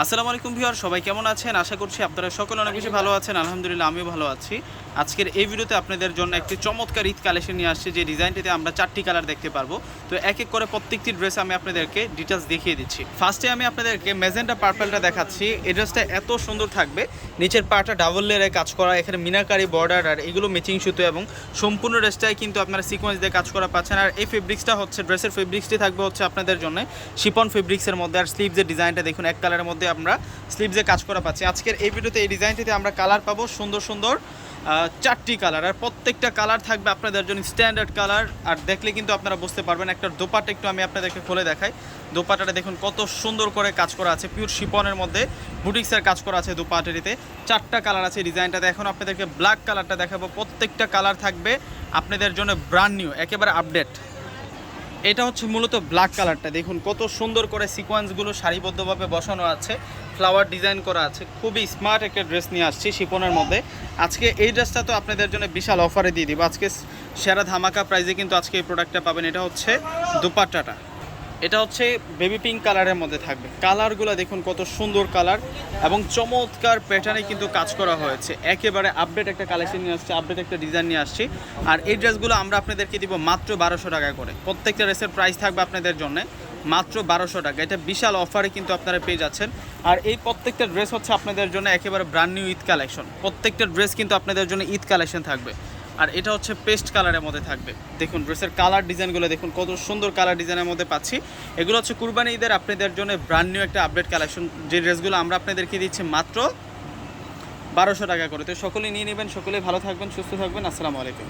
আসসালামু আলাইকুম ভিউয়ার, সবাই কেমন আছেন? আশা করছি আপনারা সকলে অনেক বেশি ভালো আছেন। আলহামদুলিল্লাহ, আমিও ভালো আছি। আজকের এই ভিডিওতে আপনাদের জন্য একটি চমৎকার ঈদ কালেকশন নিয়ে আসছে, যে ডিজাইনটিতে আমরা চারটি কালার দেখতে পারব। তো এক এক করে প্রত্যেকটি ড্রেস আমি আপনাদেরকে ডিটেলস দেখিয়ে দিচ্ছি। ফার্স্টে আমি আপনাদেরকে মেজেন্টা পার্পেলটা দেখাচ্ছি। এই ড্রেসটা এত সুন্দর থাকবে। নিচের পাটা ডাবল লেয়ারে কাজ করা, এখানে মিনাকারি বর্ডার আর এগুলো ম্যাচিং সুতো এবং সম্পূর্ণ ড্রেসটাই কিন্তু আপনারা সিকোয়েন্স দিয়ে কাজ করা পাচ্ছেন। আর এই ফেব্রিক্সটা হচ্ছে ড্রেসের ফেব্রিক্সটি থাকবে হচ্ছে আপনাদের জন্য শিপন ফেব্রিক্সের মধ্যে আর স্লিভসের ডিজাইনটা দেখুন, এক কালারের মধ্যে আমরা স্লিভসে কাজ করা পাচ্ছি। আজকের এই ভিডিওতে এই ডিজাইনটিতে আমরা কালার পাবো সুন্দর সুন্দর চারটি কালার আর প্রত্যেকটা কালার থাকবে আপনাদের জন্য স্ট্যান্ডার্ড কালার আর দেখলে কিন্তু আপনারা বুঝতে পারবেন, একটা দোপাটা একটু আমি আপনাদেরকে খুলে দেখাই। দোপাটাটা দেখুন কত সুন্দর করে কাজ করা আছে পিওর শিপনের মধ্যে বুটিক্সের কাজ করা আছে দোপাটারিতে চারটা কালার আছে ডিজাইনটা ডিজাইনটাতে। এখন আপনাদেরকে ব্ল্যাক কালারটা দেখাবো। প্রত্যেকটা কালার থাকবে আপনাদের জন্য ব্রান্ড নিউ একেবারে আপডেট এটা হচ্ছে মূলত ব্ল্যাক কালারটা দেখুন, কত সুন্দর করে সিকোয়েন্সগুলো সারিবদ্ধভাবে বসানো আছে ফ্লাওয়ার ডিজাইন করা আছে। খুবই স্মার্ট একটা ড্রেস নিয়ে আসছি শিপনের মধ্যে। আজকে এই ড্রেসটা তো আপনাদের জন্য বিশাল অফারে দিয়ে দিব। আজকে সেরা ধামাকা প্রাইজে কিন্তু আজকে এই প্রোডাক্টটা পাবেন। এটা হচ্ছে দুপাট্টাটা। এটা হচ্ছে বেবি পিঙ্ক কালারের মধ্যে থাকবে। কালারগুলো দেখুন কত সুন্দর কালার এবং চমৎকার প্যাটার্নে কিন্তু কাজ করা হয়েছে। একেবারে আপডেট একটা কালেকশন নিয়ে আসছে আপডেট একটা ডিজাইন নিয়ে আসছি। আর এই ড্রেসগুলো আমরা আপনাদেরকে দিব মাত্র বারোশো টাকা করে। প্রত্যেকটা ড্রেসের প্রাইস থাকবে আপনাদের জন্য মাত্র বারোশো টাকা। এটা বিশাল অফারে কিন্তু আপনারা পেয়ে যাচ্ছেন। আর এই প্রত্যেকটা ড্রেস হচ্ছে আপনাদের জন্য একেবারে ব্র্যান্ড নিউ ঈদ কালেকশন প্রত্যেকটা ড্রেস কিন্তু আপনাদের জন্য ঈদ কালেকশন থাকবে। আর এটা হচ্ছে পেস্ট কালারের মধ্যে থাকবে। দেখুন ড্রেসের কালার ডিজাইনগুলো দেখুন, কত সুন্দর কালার ডিজাইনের মধ্যে পাচ্ছি। এগুলো হচ্ছে কুরবানি ঈদের আপনাদের জন্য ব্র্যান্ড নিউ একটা আপডেট কালেকশন যে ড্রেসগুলো আমরা আপনাদেরকে দিচ্ছি মাত্র বারোশো টাকা করে। তো সকলেই নিয়ে নেবেন, সকলেই ভালো থাকবেন, সুস্থ থাকবেন। আসসালামু আলাইকুম।